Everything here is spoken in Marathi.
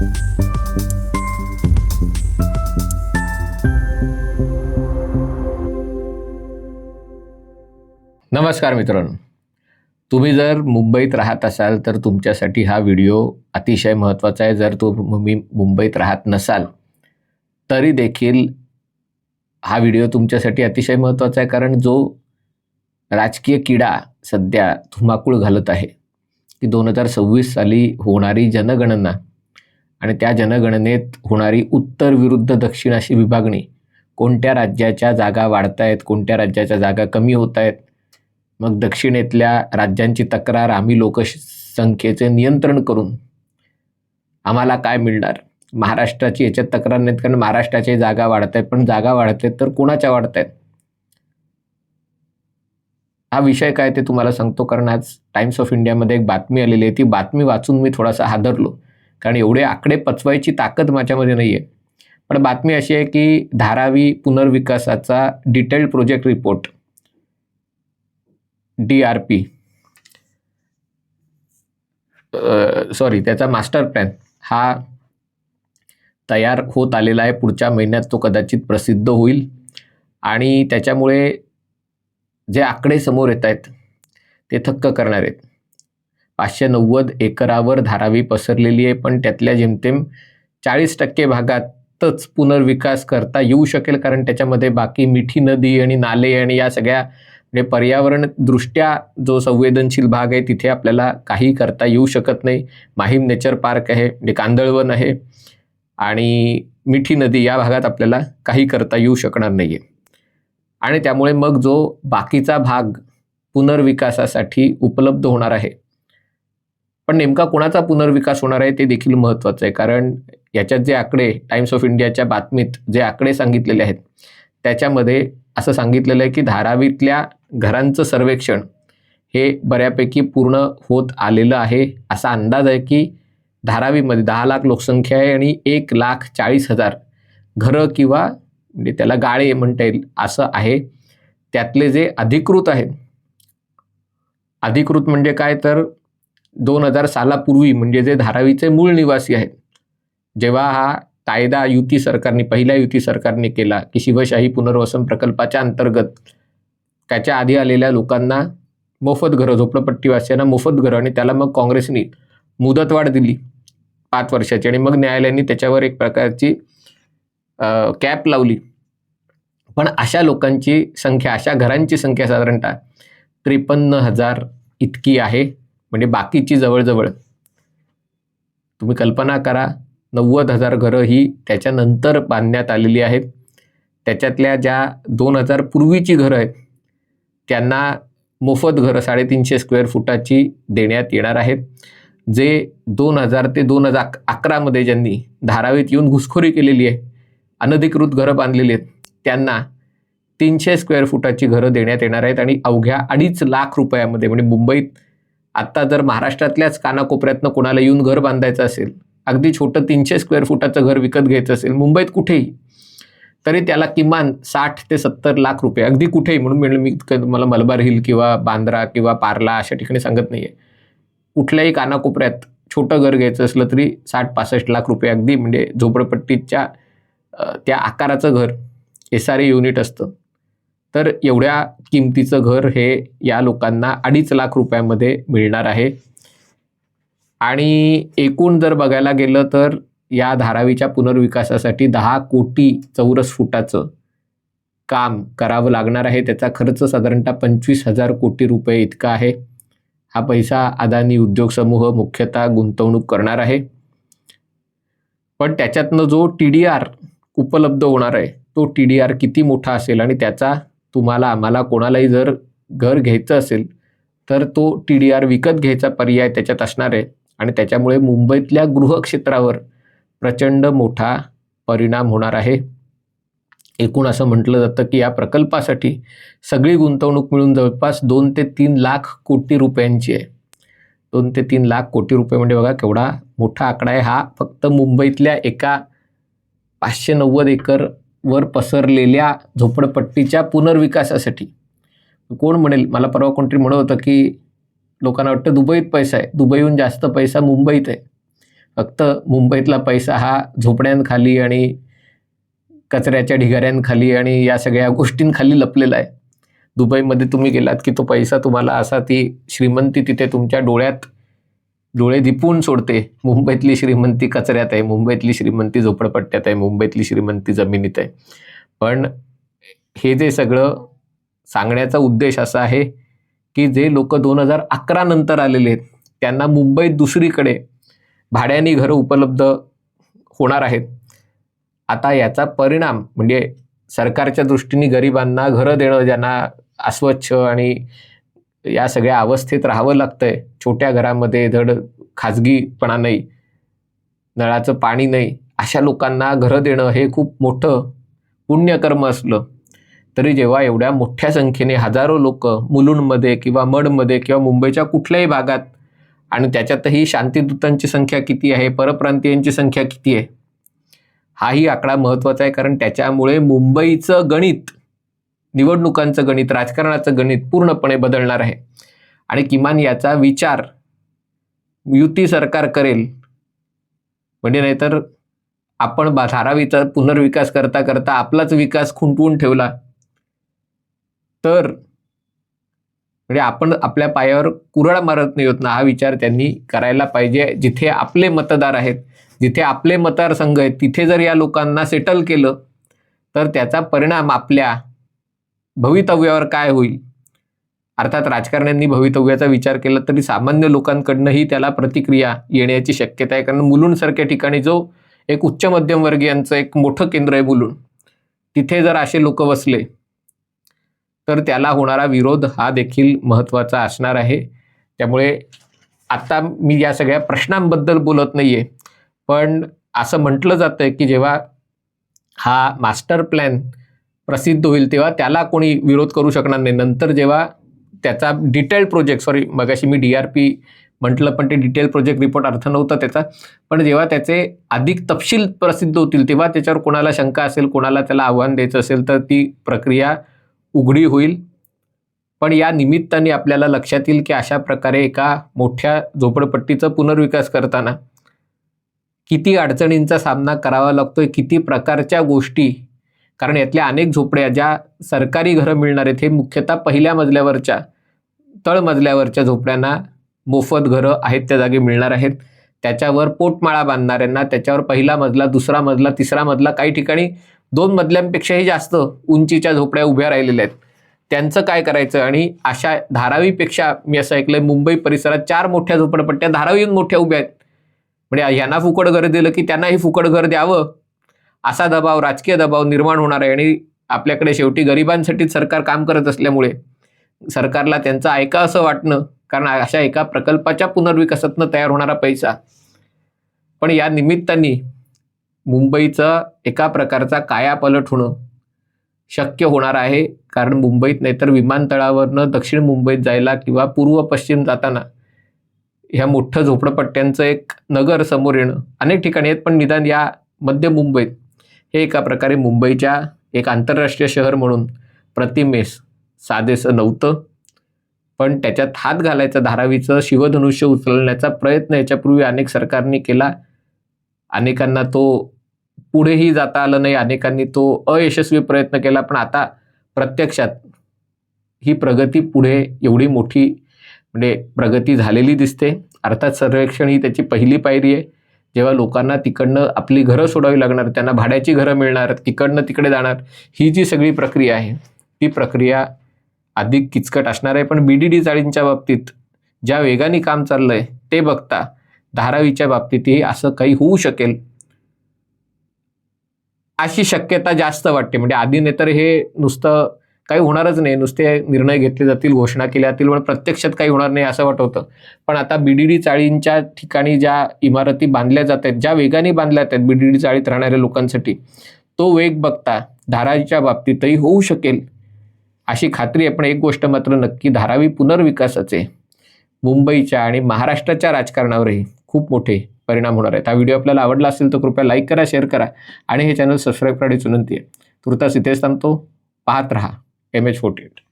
नमस्कार मित्रांनो. तुम्ही जर मुंबईत राहत असाल तर तुमच्यासाठी हा व्हिडिओ अतिशय महत्त्वाचा आहे. जर तुम्ही मुंबईत राहत नसाल तरी देखील हा व्हिडिओ तुमच्यासाठी अतिशय महत्त्वाचा आहे. कारण जो राजकीय किडा सध्या धुमाकूळ घालत आहे की दोन हजार सव्वीस साली होणारी जनगणना आणि त्या जनगणनेत होणारी उत्तर विरुद्ध दक्षिण अशी विभागणी कोणत्या राज्याच्या जागा वाढतायत कोणत्या राज्याच्या जागा कमी होत आहेत मग दक्षिणेतल्या राज्यांची तक्रार आम्ही लोकसंख्येचे नियंत्रण करून आम्हाला काय मिळणार? महाराष्ट्राची याच्यात तक्रार नाहीत कारण महाराष्ट्राच्या जागा वाढत आहेत पण जागा वाढत आहेत तर कोणाच्या वाढत आहेत हा विषय काय ते तुम्हाला सांगतो कारण आज टाइम्स ऑफ इंडियामध्ये एक बातमी आलेली आहे ती बातमी वाचून मी थोडासा हादरलो. कारण एवढे आकडे पचवायची ताकद माझ्यामध्ये नाही आहे पण बातमी अशी आहे की Dharavi पुनर्विकासाचा detailed project report. D R P. Sorry त्याचा मास्टर प्लॅन. हा तयार होत आलेला आहे. पुढच्या महिन्यात तो कदाचित प्रसिद्ध होईल. आणि त्याच्यामुळे जे आकडे समोर येत आहेत ते थक्क करणार आहेत. पाचशे नव्वद एकरावर धारावी पसरलेली आहे पण त्यातल्या जेमतेम चाळीस टक्के भागातच पुनर्विकास करता येऊ शकेल कारण त्याच्यामध्ये बाकी मिठी नदी आणि नाले आणि या सगळ्या म्हणजे पर्यावरण दृष्ट्या जो संवेदनशील भाग आहे तिथे आपल्याला काही करता येऊ शकत नाही. माहीम नेचर पार्क आहे म्हणजे कांदळवन आहे आणि मिठी नदी या भागात आपल्याला काही करता येऊ शकणार नाही आहे आणि त्यामुळे मग जो बाकीचा भाग पुनर्विकासासाठी उपलब्ध होणार आहे पण नेमका कोणाचा पुनर्विकास होणार आहे ते देखील महत्त्वाचं आहे. कारण याच्यात जे आकडे टाइम्स ऑफ इंडियाच्या बातमीत जे आकडे सांगितलेले आहेत त्याच्यामध्ये असं सांगितलेलं आहे की धारावीतल्या घरांचं सर्वेक्षण हे बऱ्यापैकी पूर्ण होत आलेलं आहे. असा अंदाज आहे की धारावीमध्ये दहा लाख लोकसंख्या आहे आणि एक लाख चाळीस हजार घरं किंवा म्हणजे त्याला गाळे म्हणता येईल असं आहे. त्यातले जे अधिकृत आहेत अधिकृत म्हणजे काय तर दोन हजार सालापूर्वी म्हणजे जे धारावीचे मूळ निवासी आहेत जेव्हा हा कायदा युती सरकारने पहिल्या युती सरकारने केला की शिवशाही पुनर्वसन प्रकल्पाच्या अंतर्गत त्याच्या आधी आलेल्या लोकांना मोफत घरं झोपडपट्टीवासियांना मोफत घरं आणि त्याला मग काँग्रेसने मुदतवाढ दिली पाच वर्षाची आणि मग न्यायालयाने त्याच्यावर एक प्रकारची कॅप लावली. पण अशा लोकांची संख्या अशा घरांची संख्या साधारणतः त्रेपन्न हजार इतकी आहे. म्हणजे बाकीची जवळजवळ. तुम्ही कल्पना करा नव्वद हजार घरं ही त्याच्यानंतर बांधण्यात आलेली आहेत. त्याच्यातल्या ज्या दोन हजार पूर्वीची घरं आहेत त्यांना मोफत घरं साडेतीनशे स्क्वेअर फुटाची देण्यात येणार आहेत जे दोन हजार ते दोन हजार अकरामध्ये ज्यांनी धारावीत येऊन घुसखोरी केलेली आहे अनधिकृत घरं बांधलेली आहेत त्यांना तीनशे स्क्वेअर फुटाची घरं देण्यात येणार आहेत आणि अवघ्या अडीच लाख रुपयामध्ये म्हणजे मुंबईत आत्ता जर महाराष्ट्रातल्याच कानाकोपऱ्यातनं कोणाला येऊन घर बांधायचं असेल अगदी छोटं तीनशे स्क्वेअर फुटाचं घर विकत घ्यायचं असेल मुंबईत कुठेही तरी त्याला किमान साठ ते सत्तर लाख रुपये अगदी कुठेही म्हणून म्हणलं मी मला मलबार हिल किंवा बांद्रा किंवा पार्ला अशा ठिकाणी सांगत नाही आहे कुठल्याही कानाकोपऱ्यात छोटं घर घ्यायचं असलं तरी साठ पासष्ट लाख रुपये अगदी म्हणजे झोपडपट्टीच्या त्या आकाराचं घर एस आर ए युनिट असतं. तर एवढ्या किमतीचं घर हे या लोकांना अडीच लाख रुपयामध्ये मिळणार आहे. आणि एकूण जर बघायला गेलं तर या धारावीच्या पुनर्विकासासाठी दहा कोटी चौरस फुटाचं काम करावं लागणार आहे. त्याचा खर्च साधारणतः पंचवीस हजार कोटी रुपये इतका आहे. हा पैसा अदानी उद्योग समूह मुख्यतः गुंतवणूक करणार आहे. पण त्याच्यातनं जो टी डी आर उपलब्ध होणार आहे तो टी डी आर किती मोठा असेल आणि त्याचा तुम्हाला आम्हाला कोणालाही जर घर घ्यायचं असेल तर तो टी डी आर विकत घ्यायचा पर्याय त्याच्यात असणार आहे. आणि त्याच्यामुळे मुंबईतल्या गृहक्षेत्रावर प्रचंड मोठा परिणाम होणार आहे. एकूण असं म्हटलं जातं की या प्रकल्पासाठी सगळी गुंतवणूक मिळून जवळपास दोन ते तीन लाख कोटी रुपयांची आहे. दोन ते तीन लाख कोटी रुपये म्हणजे बघा केवढा मोठा आकडा आहे. हा फक्त मुंबईतल्या एका पाचशे नव्वद एकर वर पसरलेल्या झोपडपट्टीच्या पुनर्विकासासाठी. कोण म्हणेल? मला परवा कोणतरी म्हणत होतं की लोकांना वाटतं दुबईत पैसा आहे. दुबईहून जास्त पैसा मुंबईत आहे. फक्त मुंबईतला पैसा हा झोपड्यांखाली आणि कचऱ्याच्या ढिगाऱ्यांखाली आणि या सगळ्या गोष्टींखाली लपलेला आहे. दुबईमध्ये तुम्ही गेलात की तो पैसा तुम्हाला असा ती श्रीमंती तिथे तुमच्या डोळ्यात डोळे दिपून सोडते. मुंबईतली श्रीमंती कचऱ्यात आहे. मुंबईतली श्रीमंती झोपडपट्ट्यात आहे. मुंबईतली श्रीमंती जमिनीत आहे. पण हे जे सगळं सांगण्याचा उद्देश असा आहे की जे लोक दोन हजार अकरा नंतर आलेले आहेत त्यांना मुंबईत दुसरीकडे भाड्याने घरं उपलब्ध होणार आहेत. आता याचा परिणाम म्हणजे सरकारच्या दृष्टीने गरिबांना घरं देणं ज्यांना अस्वच्छ आणि या सगळ्या अवस्थेत राहावं लागतंय. छोट्या घरामध्ये धड खाजगीपणा नाही नळाचं पाणी नाही अशा लोकांना घरं देणं हे खूप मोठं पुण्यकर्म असलं. तरी जेव्हा एवढ्या मोठ्या संख्येने हजारो लोक मुलुंडमध्ये किंवा मडमध्ये किंवा मुंबईच्या कुठल्याही भागात आणि त्याच्यातही शांतीदूतांची संख्या किती आहे परप्रांतीयांची संख्या किती आहे हाही आकडा महत्त्वाचा आहे. कारण त्याच्यामुळे मुंबईचं गणित निवडणुकांचं गणित राजकारणाचं गणित पूर्णपणे बदलणार आहे. आणि किमान याचा विचार युती सरकार करेल म्हणजे नाहीतर आपण धारावीचा पुनर्विकास करता करता आपलाच विकास खुंटवून ठेवला तर म्हणजे आपण आपल्या पायावर कुरळ मारत नाही होत ना हा विचार त्यांनी करायला पाहिजे. जिथे आपले मतदार आहेत जिथे आपले मतदारसंघ आहेत तिथे जर या लोकांना सेटल केलं तर त्याचा परिणाम आपल्या भवितव्यावर काय होईल? अर्थात राजकारण्यांनी भवितव्याचा विचार केला तरी सामान्य लोकांकडनंही त्याला प्रतिक्रिया येण्याची शक्यता आहे. कारण मुलुंडसारख्या ठिकाणी जो एक उच्च मध्यमवर्गीयांचं एक मोठं केंद्र आहे मुलुंड तिथे जर असे लोक बसले तर त्याला होणारा विरोध हा देखील महत्त्वाचा असणार आहे. त्यामुळे आत्ता मी या सगळ्या प्रश्नांबद्दल बोलत नाही आहे पण असं म्हटलं जातं आहे की जेव्हा हा मास्टर प्लॅन प्रसिद्ध होईल तेव्हा त्याला कोणी विरोध करू शकणार नाही. नंतर जेव्हा त्याचा डिटेल्ड प्रोजेक्ट सॉरी मगाशी मी डी आर पी म्हटलं पण ते डिटेल प्रोजेक्ट रिपोर्ट अर्थ नव्हता त्याचा. पण जेव्हा त्याचे अधिक तपशील प्रसिद्ध होतील तेव्हा त्याच्यावर कोणाला शंका असेल कोणाला त्याला आव्हान द्यायचं असेल तर ती प्रक्रिया उघडी होईल. पण या निमित्ताने आपल्याला लक्षात येईल की अशा प्रकारे एका मोठ्या झोपडपट्टीचं पुनर्विकास करताना किती अडचणींचा सामना करावा लागतोय किती प्रकारच्या गोष्टी कारण यातल्या अनेक झोपड्या ज्या सरकारी घरं मिळणार आहेत हे मुख्यतः पहिल्या मजल्यावरच्या तळमजल्यावरच्या झोपड्यांना मोफत घरं आहेत त्या जागी मिळणार आहेत. त्याच्यावर पोटमाळा बांधणाऱ्यांना त्याच्यावर पहिला मजला दुसरा मजला तिसरा मजला काही ठिकाणी दोन मजल्यांपेक्षाही जास्त उंचीच्या झोपड्या उभ्या राहिलेल्या आहेत. त्यांचं काय करायचं? आणि अशा धारावीपेक्षा मी असं ऐकलंय मुंबई परिसरात चार मोठ्या झोपडपट्ट्या धारावीहून मोठ्या उभ्या आहेत. म्हणजे यांना फुकट घर दिलं की त्यांनाही फुकट घर द्यावं? असा दबाव राजकीय दबाव निर्माण होणार आहे आणि आपल्याकडे शेवटी गरिबांसाठीच सरकार काम करत असल्यामुळे सरकारला त्यांचं ऐका असं वाटणं कारण अशा एका प्रकल्पाच्या पुनर्विकासातनं तयार होणारा पैसा. पण या निमित्ताने मुंबईचा एका प्रकारचा कायापलट होणं शक्य होणार आहे कारण मुंबईत नाहीतर विमानतळावरनं दक्षिण मुंबईत जायला किंवा पूर्व पश्चिम जाताना ह्या मोठं झोपडपट्ट्यांचं एक नगर समोर येणं अनेक ठिकाणी आहेत पण निदान या मध्य मुंबईत हे एका प्रकारे मुंबईच्या एक आंतरराष्ट्रीय शहर म्हणून प्रतिमेस साधेसं नव्हतं. पण त्याच्यात हात घालायचा धारावीचं शिवधनुष्य उचलण्याचा प्रयत्न याच्यापूर्वी अनेक सरकारने केला. अनेकांना तो पुढेही जाता आलं नाही अनेकांनी तो अयशस्वी प्रयत्न केला. पण आता प्रत्यक्षात ही प्रगती पुढे एवढी मोठी म्हणजे प्रगती झालेली दिसते. अर्थात सर्वेक्षण ही त्याची पहिली पायरी आहे. जेव्हा लोकांना तिकडनं आपली घरं सोडावी लागणार त्यांना भाड्याची घरं मिळणार तिकडनं तिकडे जाणार ही जी सगळी प्रक्रिया आहे ती प्रक्रिया अधिक किचकट असणार आहे. पण बी डी डी चाळींच्या बाबतीत ज्या वेगाने काम चाललं आहे ते बघता धारावीच्या बाबतीतही असं काही होऊ शकेल अशी शक्यता जास्त वाटते. म्हणजे आधी तर हे नुसतं काही होणारच नाही. नुसते निर्णय घेतले जातील घोषणा केल्या जातील पण प्रत्यक्षात काही होणार नाही असं वाटत होतं. पण आता बीडीडी चाळींच्या ठिकाणी ज्या इमारती बांधल्या जात आहेत ज्या वेगाने बांधल्या जात आहेत बीडीडी चाळीत राहणाऱ्या लोकांसाठी तो वेग बघता धारावीच्या बाबतीतही होऊ शकेल. अशी खात्री आहे पण एक गोष्ट मात्र नक्की धारावी पुनर्विकासाचे मुंबईच्या आणि महाराष्ट्राच्या राजकारणावरही खूप मोठे परिणाम होणार आहेत. हा व्हिडिओ आपल्याला आवडला असेल तर कृपया लाईक करा शेअर करा आणि हे चॅनल सबस्क्राईब करण्याची विनंती आहे. तुर्तास इथेच थांबतो. पाहत रहा. MH48